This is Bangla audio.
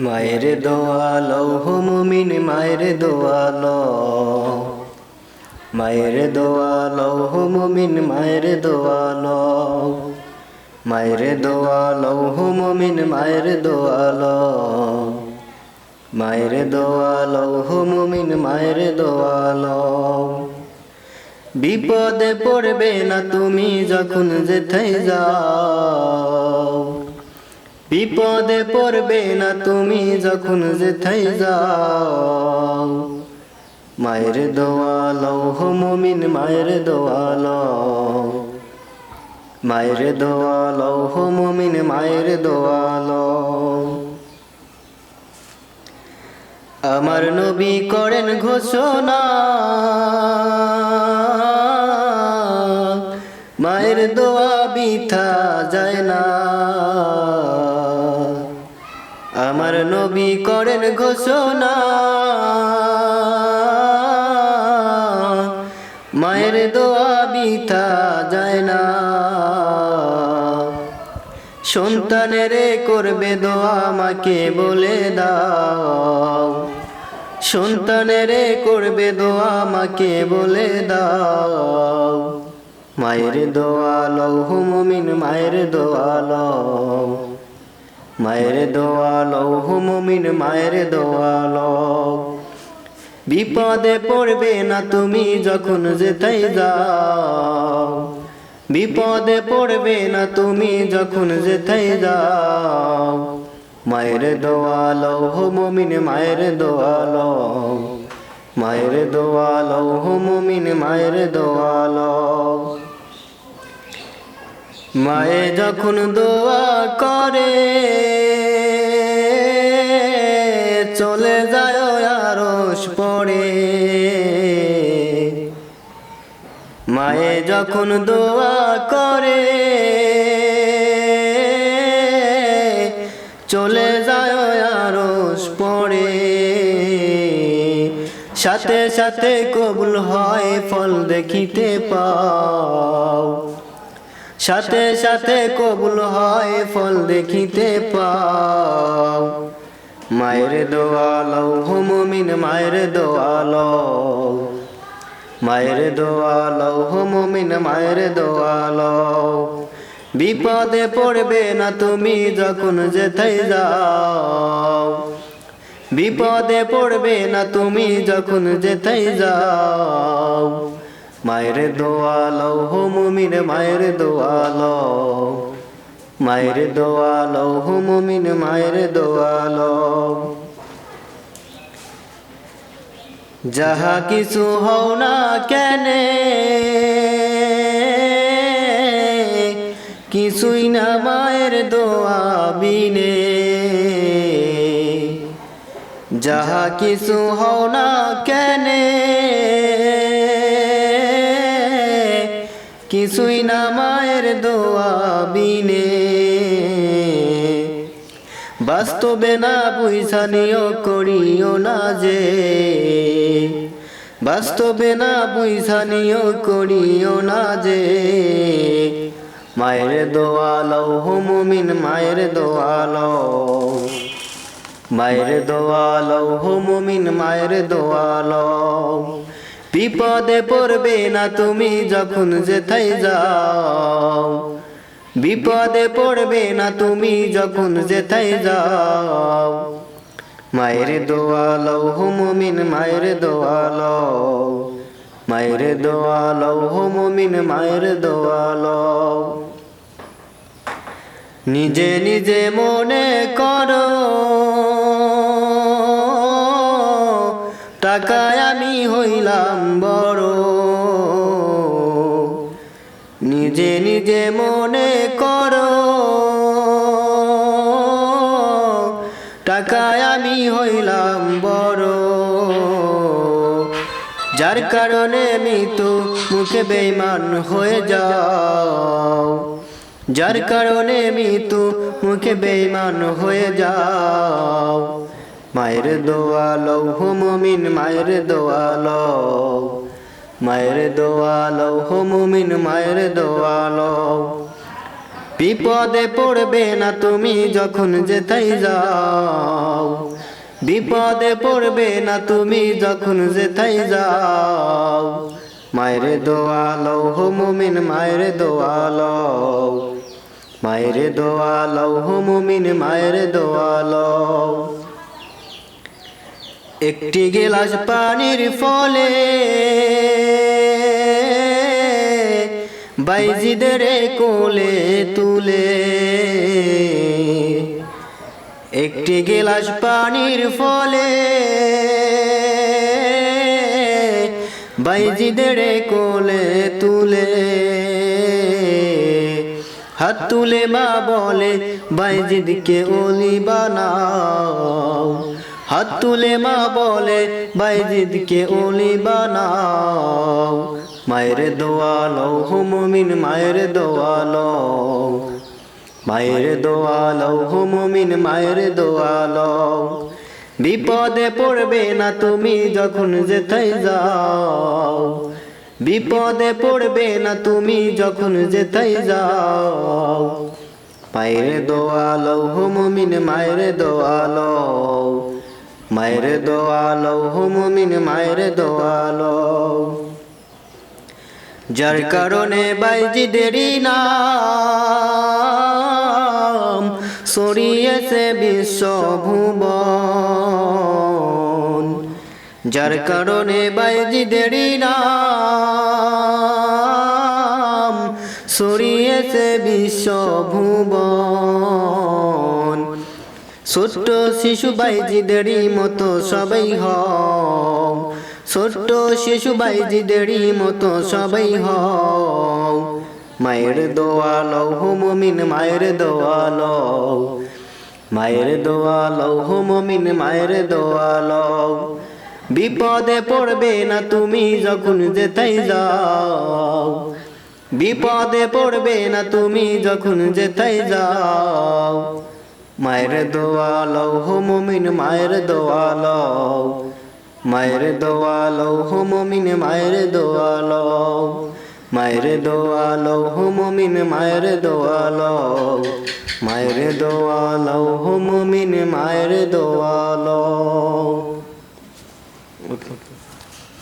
মায়ের দোয়ালো মুমিন, মায়ের দোয়ালো। মায়ের দোয়ালো মুমিন, মায়ের দোয়ালো। মায়ের দোয়ালো মুমিন, মায়ের দোয়ালো। মায়ের দোয়ালো মুমিন, মায়ের দোয়ালো। বিপদে পড়বে না তুমি যখন যেথায় যাও। বিপদে পড়বে না তুমি যখন যেথায় যাও। মায়ের দোয়ালো হো মুমিন, মায়ের দোয়ালো মায়ের দোয়ালো হো মুমিন, মায়ের দোয়ালো আমার নবী করেন ঘোষণা, মায়ের দোয়া বিথা যায় না। নবী করেন ঘোষণা। মায়ের দোয়া বিথা যায় না। সন্তানেরে করবে দোয়া আমাকে বলে দাও। সন্তানেরে করবে দোয়া আমাকে বলে দাও। মায়ের দোয়া লৌহ মুমিন, মায়ের দোয়া লও। মায়ের দোয়া লৌহ মুমিন মায়ের দোয়া লও বিপদে পড়বে না তুমি যখন যেতাই যাও। বিপদে পড়বে না তুমি যখন যেথায় যাও। মায়ের দোয়ালো হো মমিন মায়ের দোয়ালো। মায়ের দোয়ালো হো মমিন মায়ের দোয়ালো। মায়ে যখন দোয়া করে, চলে যায় আরস পড়ে। মায়ে যখন দোয়া করে, চলে যায় আরস পড়ে। সাথে সাথে কবুল হয় ফল দেখিতে পাও। সাথে সাথে কবুল হয় ফল দেখিতে পাও। মায়ের দোয়ালো হুমিন মায়ের দোয়ালো মায়ের দোয়ালো হুমিন মায়ের দোয়ালো বিপদে পড়বে না তুমি যখন যেথায় যাও। বিপদে পড়বে না তুমি যখন যেথায় যাও। মায়ের দোয়ালো হুমিন মায়ের দোয়ালো মায়ের দোয়ালো হুমিন মায়ের দোয়ালো যাহা কিছু হও না কেনে, কিছুই না মায়ের দোয়া বিনে। যাহা কিছু হও না কেনে কিছুই না মায়ের দোয়া বিনে। বাস্তবে না পয়সা নিও করিও না যে। বাস্তবে না পয়সা নিও করিও না যে। মায়ের দোয়ালো হুমিন মায়ের দোয়ালো মায়ের দোয়ালো হুমিন মায়ের দোয়ালো বিপদে পড়বে না তুমি যখন যেথায় যাও। বিপদে পড়বে না তুমি যখন যেথায় যাও। মায়ের দোয়ালো হুমিন মায়ের দোয়ালো মায়ের দোয়ালো হুমিন মায়ের দোয়ালো নিজে নিজে মনে করো টাকায় আমি হইলাম বড়। নিজে নিজে মনে করো, টাকায় আমি হইলাম বড়। যার কারণে তো মুখে বেইমান হয়ে যাও। যার কারণে মৃত্যু মুখে বেইমান হয়ে যাও। মায়ের দোয়ালো হুমিন মায়ের দোয়ালো। মায়ের দোয়ালো হুমিন মায়ের দোয়ালো। বিপদে পড়বে না তুমি যখন যেথাই যাও। বিপদে পড়বে না তুমি যখন যেথাই যাও। মায়ের দোয়ালো, হো মুমিন, মায়ের দোয়ালো। মায়ের দোয়ালো, হো মুমিন, মায়ের দোয়ালো। একটি গেলাস পানির ফলে বাইজিদের কোলে তুলে একটি গেলাস পানির ফলে বাইজিদের কোলে তুলে হাত তুলে মা বলে, বাইজিদকে ওলি বানাও। হাত তুলে মা বলে, বাইজিদকে ওলি বানাও। মায়ের দোয়ালো হুমমিন মায়ের দোয়ালো মায়ের দোয়ালো হুমমিন মায়ের দোয়ালো বিপদে পড়বে না তুমি যখন যেথাই যাও। বিপদে পড়বে না তুমি যখন যেথাই যাও। মায়ের দোয়ালো হুমমিন মায়ের দোয়ালো মায়ের দোয়ালো হুমমিন মায়ের দোয়ালো। যার কারণে বাইজিদেরই নাম সরিয়েছে বিশ্বভুবন যার কারণে বাইজিদেরই নাম সরিয়েছে বিশ্বভুবন ছোট্ট শিশু বাইজিদেরই মতো সবাই হও ছোট্ট শিশু বাইজিদেরই মতো সবাই হও মায়ের দোয়ালো হুমমিন মায়ের দোয়ালো মায়ের দোয়ালো হুমমিন মায়ের দোয়ালো বিপদে পড়বে না তুমি যখন যেতাই যাও। বিপদে পড়বে না তুমি যখন যেতাই যাও। মায়ের দোয়ালো হোমিন মায়ের দোয়াল মায়ের দোয়ালো হোমিন মায়ের দোয়াল মায়ের দোয়ালো হোমিন মায়ের দোয়াল মায়ের দোয়ালো হোমিন মায়ের দোয়ালো